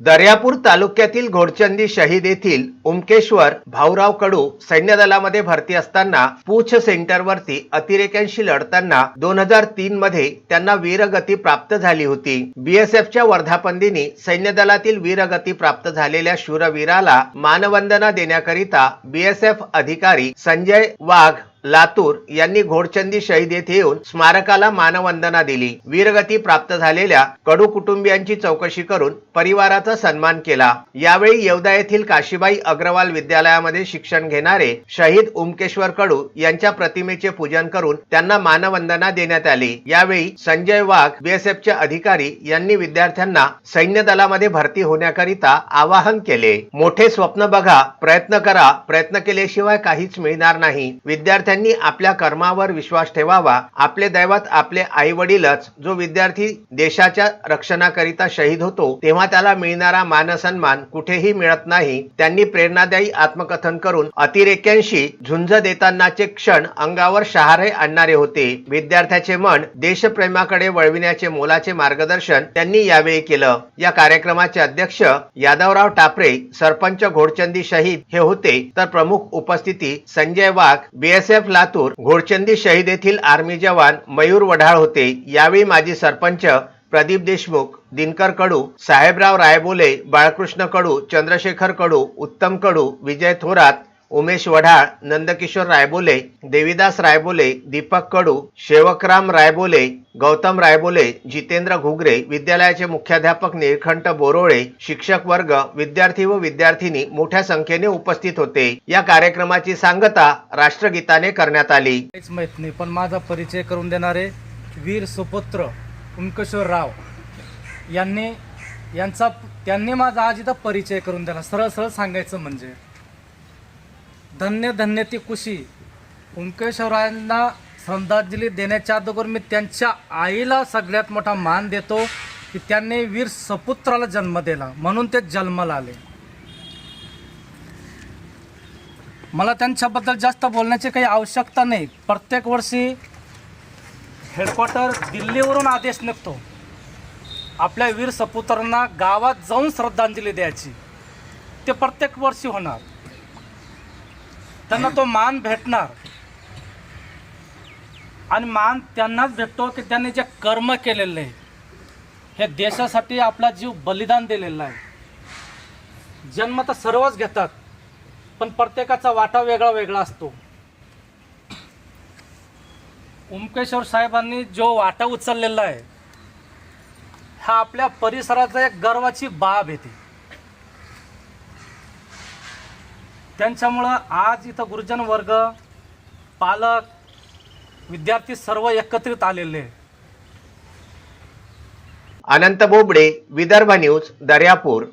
दर्यापूर तालुक्यातील घोडचंदी शहीद येथील उमकेश्वर भाऊराव कडू सैन्य दलामध्ये भरती असताना पूछ सेंटरवरती अतिरेक्यांशी लढताना दोन हजार तीन मध्ये त्यांना वीरगती प्राप्त झाली होती. बीएसएफच्या वर्धापन दिनी सैन्य दलातील वीरगती प्राप्त झालेल्या शूरवीराला मानवंदना देण्याकरिता बीएसएफ अधिकारी संजय वाघ लातूर यांनी घोडचंदी शहीद येथे येऊन स्मारकाला मानवंदना दिली. वीरगती प्राप्त झालेल्या कडू कुटुंबियांची चौकशी करून परिवाराचा सन्मान केला. यावेळी येवदा येथील काशीबाई अग्रवाल विद्यालयामध्ये शिक्षण घेणारे शहीद उमकेश्वर कडू यांच्या प्रतिमेचे पूजन करून त्यांना मानवंदना देण्यात आली. यावेळी संजय वाघ बीएसएफचे अधिकारी यांनी विद्यार्थ्यांना सैन्य दलामध्ये भरती होण्याकरिता आवाहन केले. मोठे स्वप्न बघा प्रयत्न करा प्रयत्न केल्याशिवाय काहीच मिळणार नाही. विद्यार्थ्यांनी आपल्या कर्मावर विश्वास ठेवावा. आपले दैवत आपले आई वडीलच जो विद्यार्थी देशाच्या रक्षणाकरिता शहीद होतो तेव्हा त्याला मिळणारा मानसन्मान कुठेही मिळत नाही. त्यांनी प्रेरणादायी आत्मकथन करून अतिरेक्यांशी झुंज देतानाचे क्षण अंगावर शहारे आणणारे होते. विद्यार्थ्याचे मन देशप्रेमाकडे वळविण्याचे मोलाचे मार्गदर्शन त्यांनी यावेळी केलं. या कार्यक्रमाचे अध्यक्ष यादवराव टापरे सरपंच घोडचंदी शहीद हे होते. तर प्रमुख उपस्थिती संजय वाघ बीएसएफ लातूर घोडचंदी शहीद येथील आर्मी जवान मयूर वढाळ होते. यावेळी माजी सरपंच प्रदीप देशमुख दिनकर कडू साहेबराव रायबोले बाळकृष्ण कडू चंद्रशेखर कडू उत्तम कडू विजय थोरात उमेश वढाळ नंदकिशोर रायबोले देविदास रायबोले दीपक कडू शेवकराम रायबोले गौतम रायबोले जितेंद्र घुगरे विद्यालयाचे मुख्याध्यापक निळखंठ बोरोळे शिक्षक वर्ग विद्यार्थी व विद्यार्थिनी मोठ्या संख्येने उपस्थित होते. या कार्यक्रमाची सांगता राष्ट्रगीताने करण्यात आली. काहीच माहीत नाही पण माझा परिचय करून देणारे वीर सुपुत्र कुंकेश्वर राव यांनी यांचा त्यांनी माझा आज इथं परिचय करून दिला. सरळ सरळ सांगायचं म्हणजे. धन्य धन्य ती कुशी. ओंकेश्वरांना श्रद्धांजली देण्याच्या अगोदर मी त्यांच्या आईला सगळ्यात मोठा मान देतो की त्यांनी वीर सपुत्राला जन्म दिला म्हणून ते जन्माला आले. मला त्यांच्याबद्दल जास्त बोलण्याची काही आवश्यकता नाही. प्रत्येक वर्षी हेडक्वार्टर दिल्लीवरून आदेश निघतो. आपल्या वीर सपुत्रांना गावात जाऊन श्रद्धांजली द्यायची. ते प्रत्येक वर्षी होणार. त्यांना तो मान भेटणार. आणि मान त्यांनाच भेटतो की त्यांनी जे कर्म केलेलं आहे हे देशासाठी आपला जीव बलिदान दिलेला आहे. जन्म तर सर्वच घेतात पण प्रत्येकाचा वाटा वेगळा वेगळा असतो. उमकेश्वर साहेबांनी जो वाटा उचललेला आहे हा आपल्या परिसराचा एक गर्वाची बाब येते त्यांच्यामुळं आज इथं गुरुजन वर्ग पालक विद्यार्थी सर्व एकत्रित आलेले अनंत बोबडे विदर्भ न्यूज दर्यापूर.